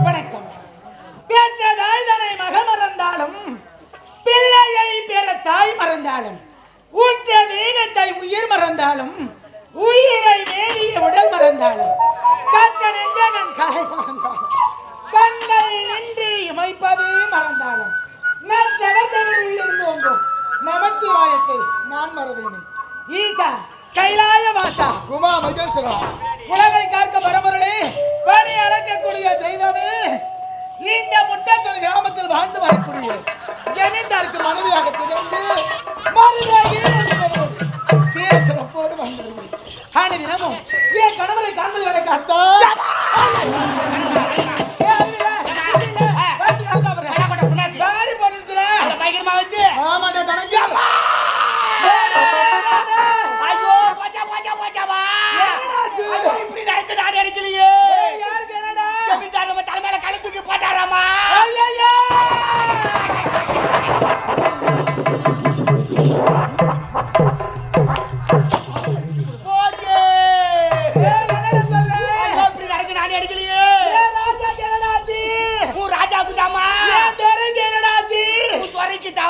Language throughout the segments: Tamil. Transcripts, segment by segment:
வணக்கம். பெற்ற தாய் தனை மக மறந்தாலும் பிள்ளையை பெற தாய் மறந்தாலும் ஊற்ற தேகத்தை உயிர் மறந்தாலும் உயிரை மேலிய உடல் மறந்தாலும் கற்ற நெஞ்சகன் கலை மறந்தாலும் கண்கள் நின்று இமைப்பது மறந்தாலும் நற்றவர் தவிர உள்ளிருந்து ஒன்றும் நமச்சிவாயத்தை நான் மறவேனே ஈசா கைலாய வாசா உமா மகேஸ்வரா. உலகை காக்க பரம்பொருளே பணி அளக்கக்கூடிய தெய்வமே. இந்த முட்டத்தொரு கிராமத்தில் வாழ்ந்து வரக்கூடிய ஜமீன்தாருக்கு மனைவியாக திகழ்ந்து மனைவியாகி சீரசிறப்போடு வாழ்ந்து வருகிறேன். ஆண்டு தினமும் என் கணவரை காண்பது எனக்கு அத்தா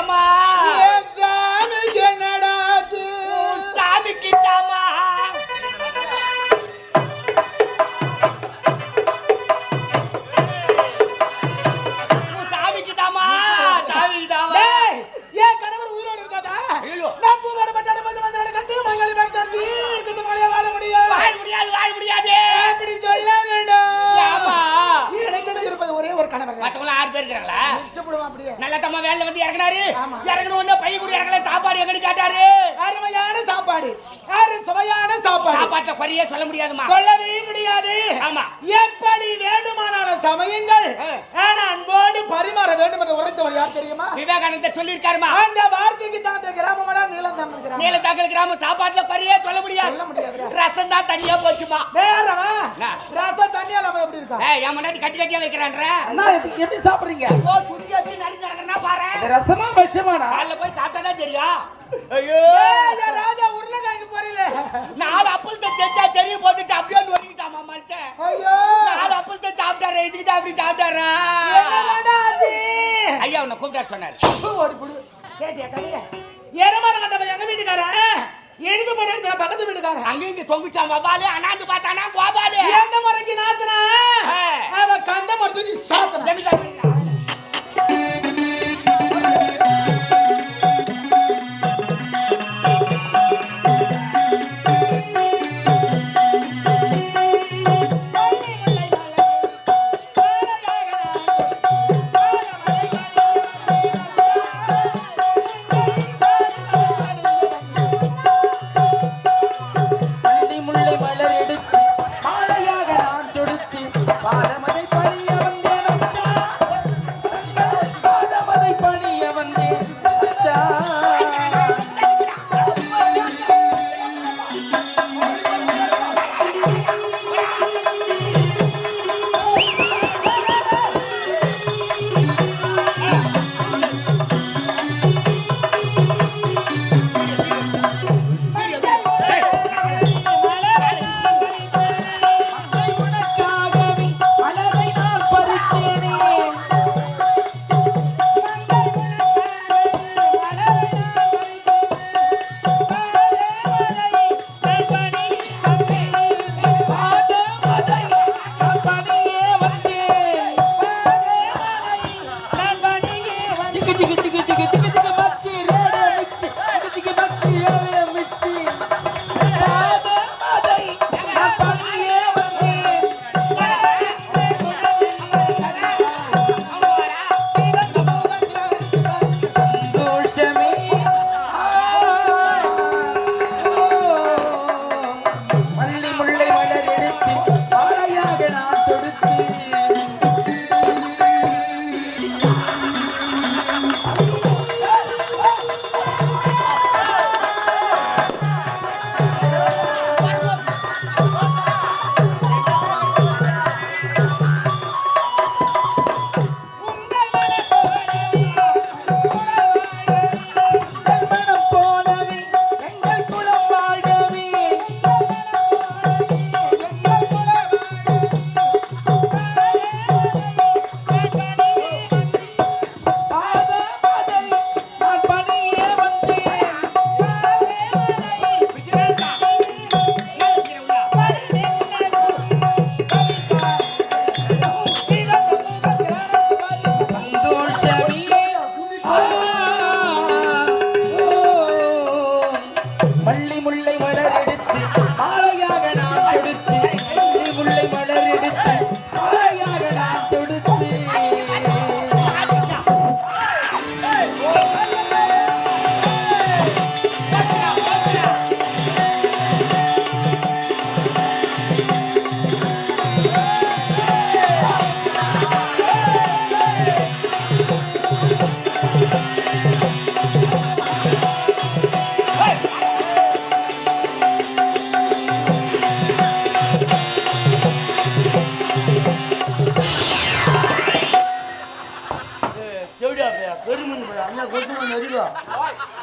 sama நல்ல தம்மா வேலையில வந்து இறங்கினாரு. இறங்கணும் உடனே பையன் கூட இறங்கல சாப்பாடு எங்கன்னு கேட்டாரு. அருமையான சாப்பாடு. அரு சுவையான சாப்பாடு. சாப்பாட்டுல குறையே சொல்ல முடியாதுமா சொல்லவே முடியாது. ஆமா. எப்படி வேண்டுமானால சமயங்கள். அன்போடு பரிமாற வேண்டும் என்று உரைத்தவர் யார் தெரியுமா? விவேகானந்தர் சொல்லியிருக்காருமா? அந்த வார்த்தைக்கு தான் அந்த கிராமமான நீளம் தான் கிராமம். நீலத்தாக்கல் கிராமம் சாப்பாட்டுல குறையே சொல்ல முடியாது. சொல்ல முடியாதுடா. ரசம் தான் தண்ணியா போச்சுமா? என்ன? ரசம் தண்ணியால அவன் எப்படி இருக்கா? ஏய் என் முன்னாடி கட்டி கட்டியா வைக்கிறான்ற? எப்படி சாப்பிடுறீங்க? ஓ சுத்தி வச்சு நடி நடக்கிறனா பாரு. ரசமா விஷமாண்ணா காலைல போய் சாப்பிட்டாதான் தெரியும். ஐயோ. ராஜா உருளைக்கிழங்கு பொரியல. நாலு அப்பள் தைச்சா தெரியும் போட்டுட்டு அப்படியே நொறுக்கிட்டாமா மனுஷன்? ஐயோ. நாலு சாப்பிட்டாரு இதுக்கு அப்படி சாப்பிட்டாரா? ஐயா உன்னை கூப்பிட்டாரு சொன்னாரு. ஓடி புடு. கேட்டியா கதைய? எரமரம் கண்டவன் எங்க வீட்டுக்காரன்? எழுது எடுத்து பக்கத்து வீட்டுக்காரன். அங்க இங்க தொங்குச்சான் வவாலு அண்ணாந்து பார்த்தானா கோபாலு? எந்த முறைக்கு நாத்துனா. அவன் கந்த மரத்துக்கு சாத்தனா.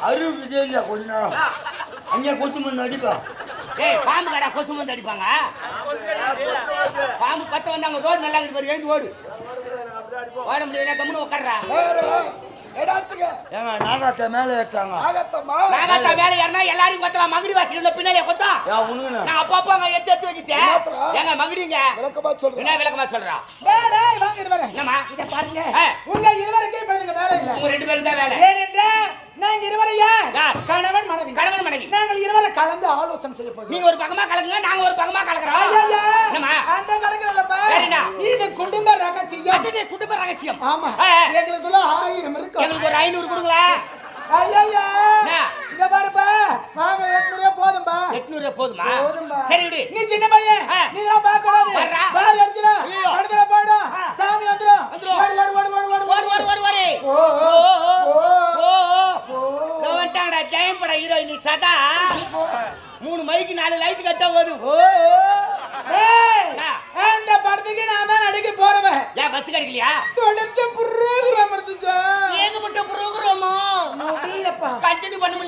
அறுபது இல்லையா கொஞ்ச நேரம். அங்கே கொசு மருந்து அடிப்பா ஏய் பாம்பு கடா கொசு வந்து அடிப்பாங்க பாம்பு பத்த வந்தாங்க ரோடு நல்லா இருக்கு பாரு எழுந்து ஓடு. ஓட முடியல கம்முன்னு உட்கார்றா. ஏங்க நாகாத்த மேலே ஏற்றாங்க. நாகாத்தா மேல ஏறினா எல்லாரையும் கொத்தலாம் மகுடி வாசிக்கல பின்னாலே கொத்தா. ஏன் நான் அங்க எடுத்து எடுத்து வச்சுட்டேன். ஏங்க மகுடிங்க. என்ன விளக்கமா சொல்றா? டேய், டேய், வாங்க இருவரே. இத பாருங்க. உங்க இப்ப எனக்கு வேலை இல்ல உங்க ரெண்டு பேரும் தான் வேலை. ஏனென்றால் நாங்க? யார்? கணவன் மனைவி. கணவன் மனைவி. நாங்கள் இருவரும் கலந்து ஆலோசனை செய்ய போகிறோம். நீங்க ஒரு பக்கமா கலக்குங்க நாங்க ஒரு பக்கமா கலக்குறோம் அந்த கலக்கிறல்லப்பா சரிண்ணா. இது குடும்ப ரகசியம். அது குடும்ப ரகசியம். ஆமா. எங்களுக்குள்ள ஆயிரம் இருக்கும் எங்களுக்கு ஒரு ஐநூறு கொடுங்களேன் ஐயா? இத பாருப்பா. வாங்க எட்நூறு போதும்பா. எட்நூறு போதுமா? போதும்பா. சரி விடு. நீ சின்ன பையன். நீ தான் பார்க்க கூடாது. வர்றா. பாரு அடிச்சிடும் ஐயோ. அடுத்தல சதா மூணு மைக்கு நாலு லைட் கட்ட போதும் ஓ. அந்த படத்துக்கு நான் தான் நடிக்க போறவன். ஏன் பஸ் கிடைக்கலையா? தொடர்ச்சி புரோகிராம் இருந்துச்சா? ஏகப்பட்ட ப்ரோக்ராமா முடியலப்பா. கண்டினியூ பண்ண. பாரேன்